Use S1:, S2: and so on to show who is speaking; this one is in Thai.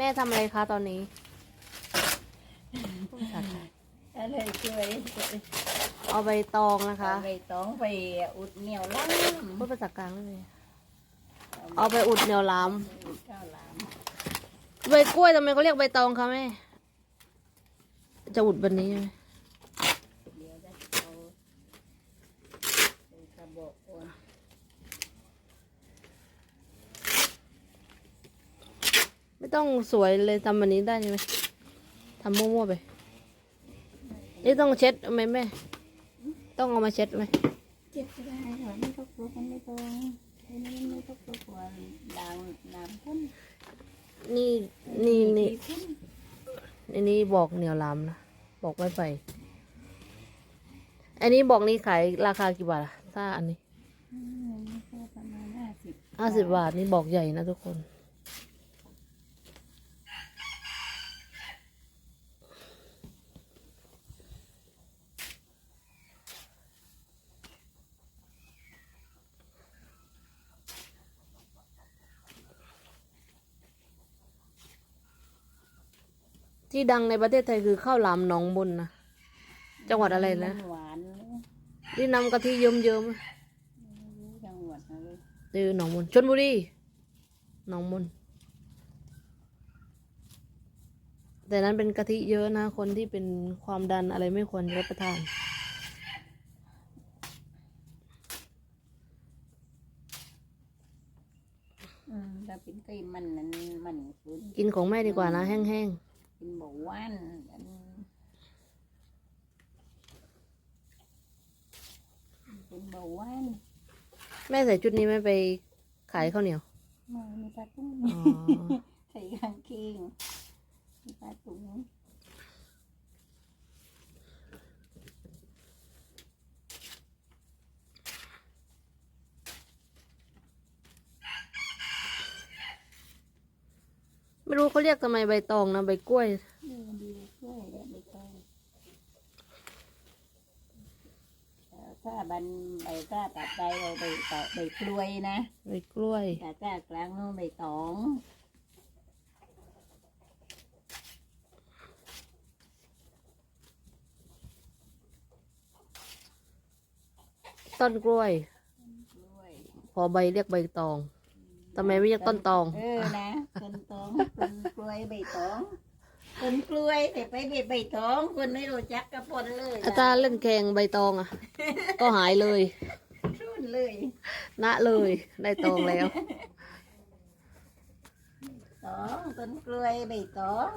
S1: แม่ทำอะไรคะตอนนี้พูดภาษาไทย
S2: อะไรช่วย
S1: เอาใบตองนะคะ
S2: เอาไปต้องไปอุดเหนียวล้
S1: พูดภาษากลางได้เลยเอาไปอุดเหนียวหล้ำ
S2: อุดข้าวหลามำ
S1: ใบกล้วยทำไมเขาเรียกใบตองคะแม่จะอุดแบบนี้ไหม
S2: เดี๋ยวจะเอาใส่กระบอกก่อน
S1: ไม่ ต้องสวยเลยทำแบบนี้ได้ไหมทำมั่วๆไป นี่ต้องเช็ดไหมแม่ ต้องเอามาเช็ดไหม
S2: เจ็บก็ได้ค่ะไม่ต้องกลัวมันไม่ต้องไอ้นี่ไม่ต้องกลัวด่างน้ำพ่น
S1: นี่นี่นี่
S2: พ่น
S1: อันนี้บอกเหนียวหล้ำนะ บอกไม่ไป อันนี้บอกนี่ขายราคากี่บาทอะถ้าอันนี้
S2: อืมก็ประมาณห้าสิบ
S1: ห้าสิบบาทนี่บอกใหญ่นะทุกคน ที่ดังในประเทศไทยคือข้าวหลามหนองบนนะจังหวัดอะไรนะ
S2: หวาน
S1: ที่นำกะทิเยิ้มๆอะ
S2: ไม่รู้จังหวัดอะไร
S1: เออหนองมนชนบุรีหนองมนแต่นั้นเป็นกะทิเยอะนะ คนที่เป็นความดันอะไรไม่ควรรับประทาน
S2: อืมถ้าเป็นไก่มันนั้นมันฟื้น
S1: กินของแม่ดีกว่านะ แห้ง
S2: เป็นเบาหวานอันเป็นเบาหวาน
S1: ๆแม่ใส่ชุดนี้ไม่ไปขายข้าวเหนียว
S2: มามีปลาตุ้ง
S1: อ๋อ
S2: ใส่กางเกงมีปลาตุ้ง
S1: ไม่รู้เขาเรียกทำไมใบตองนะใบกล้วย
S2: ดีดีช่วยแล้วไม่ต้องเอ่อถ้าบันใบถ้าตัดใจเราใบตอใบกล้วยนะ
S1: ใบกล้วย
S2: แต่ถ้ากลางนู้นใบตอง
S1: ต้นกล้วย
S2: กล้วย
S1: พอใบเรียกใบตอง ทำไมไม่เรียกต้นตอง
S2: เออนะต้นตองต้นกล้วยใบตองต้นกล้วยแต่ไปเด็ดใบตองคนไม่รู้จักกระปนเลย
S1: อาจารย์เล่นแข่งใบตองอะ ก็หายเลย
S2: รุ่นเลย
S1: ณเลยได้ตองแล้ว
S2: ตองต้นกล้วยใบตอง